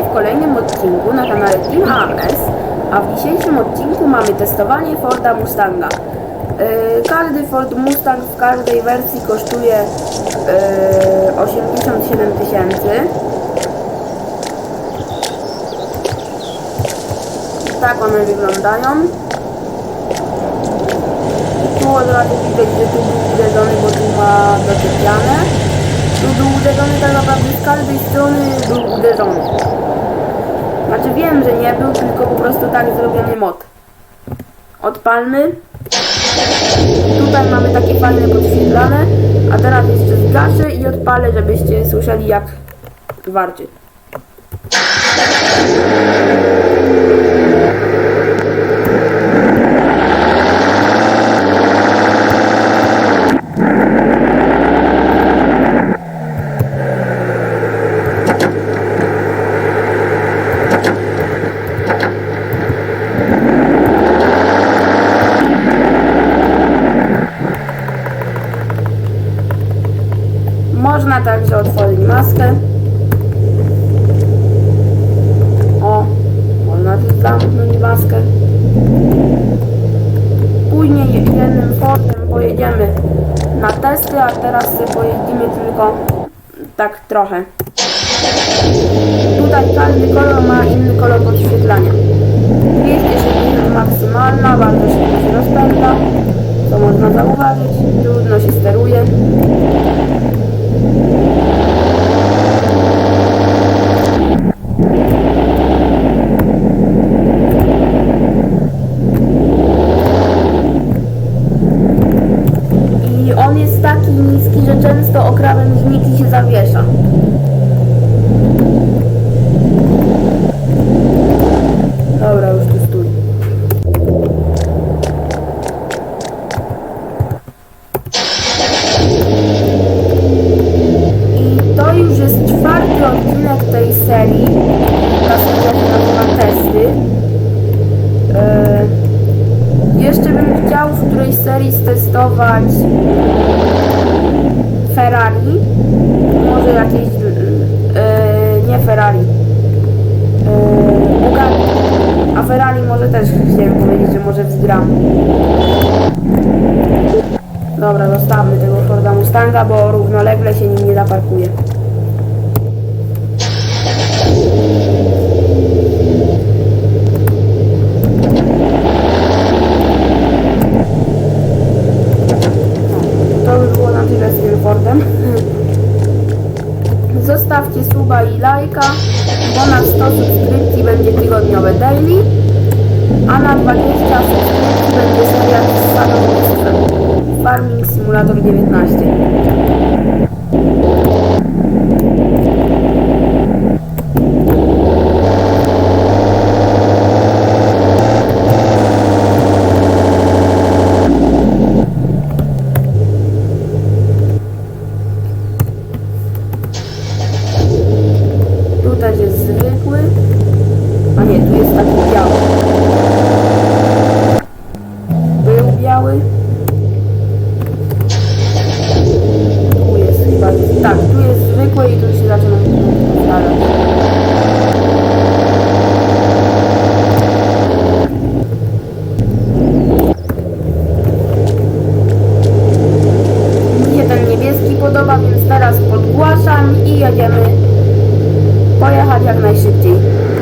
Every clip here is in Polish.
W kolejnym odcinku na kanale AMS, a w dzisiejszym odcinku mamy testowanie Forda Mustanga. Yy, każdy Ford Mustang w każdej wersji kosztuje yy, 87 tysięcy. Tak one wyglądają. Tu od razu widać, że tu był uderzony, bo tu ma. Był uderzony tak naprawdę z każdej strony był uderzony. Znaczy wiem, że nie był, tylko po prostu tak zrobiony mod. Odpalmy. Tutaj mamy takie fajne podświetlane, a teraz jeszcze zgaszę i odpalę, żebyście słyszeli jak warczy. Maskę. O, można też zamknąć maskę. Później jednym Fordem pojedziemy na testy, a teraz pojedziemy tylko tak trochę. Tutaj każdy kolor ma inny kolor podświetlania. 260 maksymalna, bardzo szybko się rozpędza, co można zauważyć, trudno się steruje. I on jest taki niski, że często o krawężniki się zawiesza. Dobra, już tu stój. I to już jest czwarty odcinek tej serii. Ta seria się nazywa Testy. E, jeszcze bym chciał w którejś serii stestować Ferrari. Może jakieś. E, nie Ferrari. Bugatti. A Ferrari może też chciałem powiedzieć, że może wzgram. Dobra, zostawmy tego Forda Mustanga, bo równolegle się nim nie zaparkuje. Zostawcie suba i lajka, bo na 100 subskrypcji będzie tygodniowe daily, a na 20 subskrypcji będzie seria z sadownictwem. Farming Simulator 19. Tutaj jest city.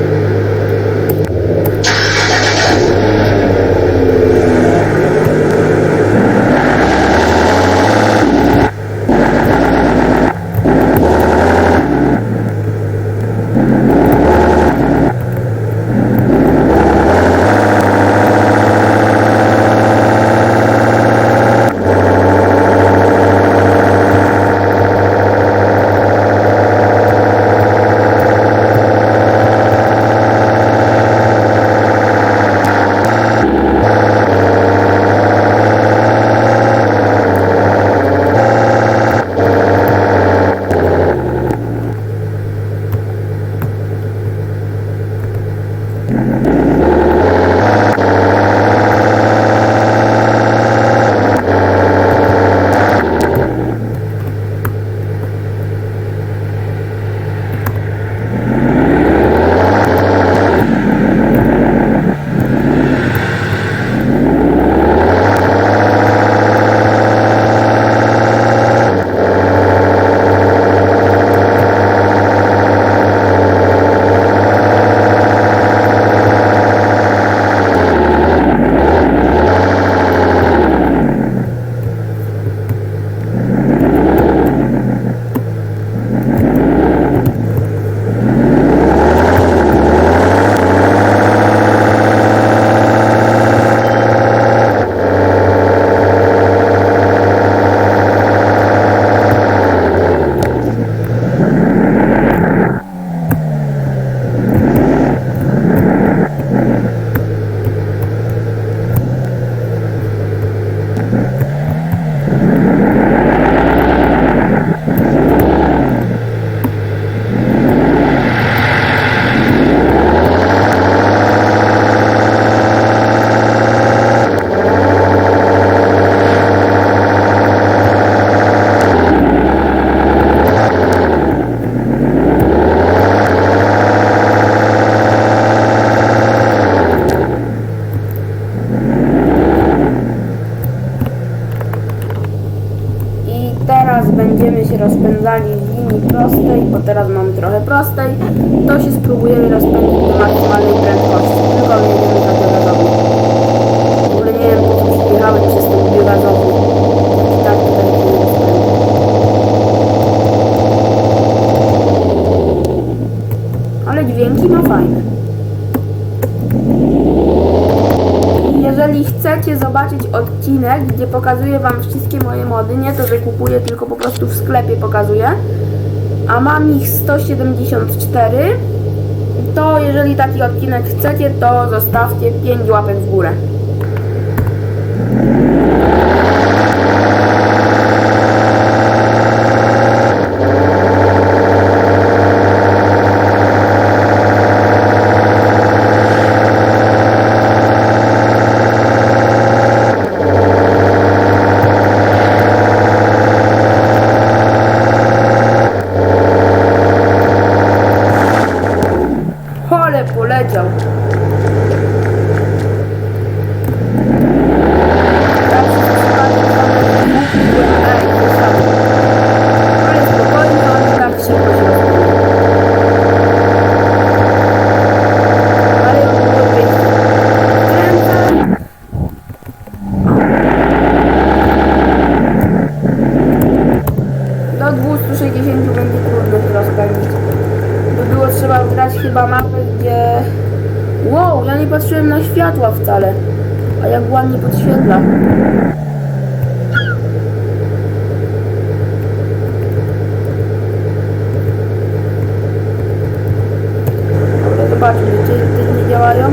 teraz będziemy się rozpędzali w linii prostej, bo teraz mamy trochę prostej, to się spróbujemy rozpędzić do maksymalnej prędkości. Tylko nie wiem, co to robić. W ogóle nie wiem, po co jechałem przez ten biogazownik. Tak tutaj się Ale dźwięki ma fajne. Odcinek, gdzie pokazuję Wam wszystkie moje mody, nie to, że kupuję, tylko po prostu w sklepie pokazuję, a mam ich 174, to jeżeli taki odcinek chcecie, to zostawcie 5 łapek w górę. Ciao. Mapę, gdzie... Wow, ja nie patrzyłem na światła wcale. A jak ładnie podświetla. Dobra, zobaczmy, czy te nie działają.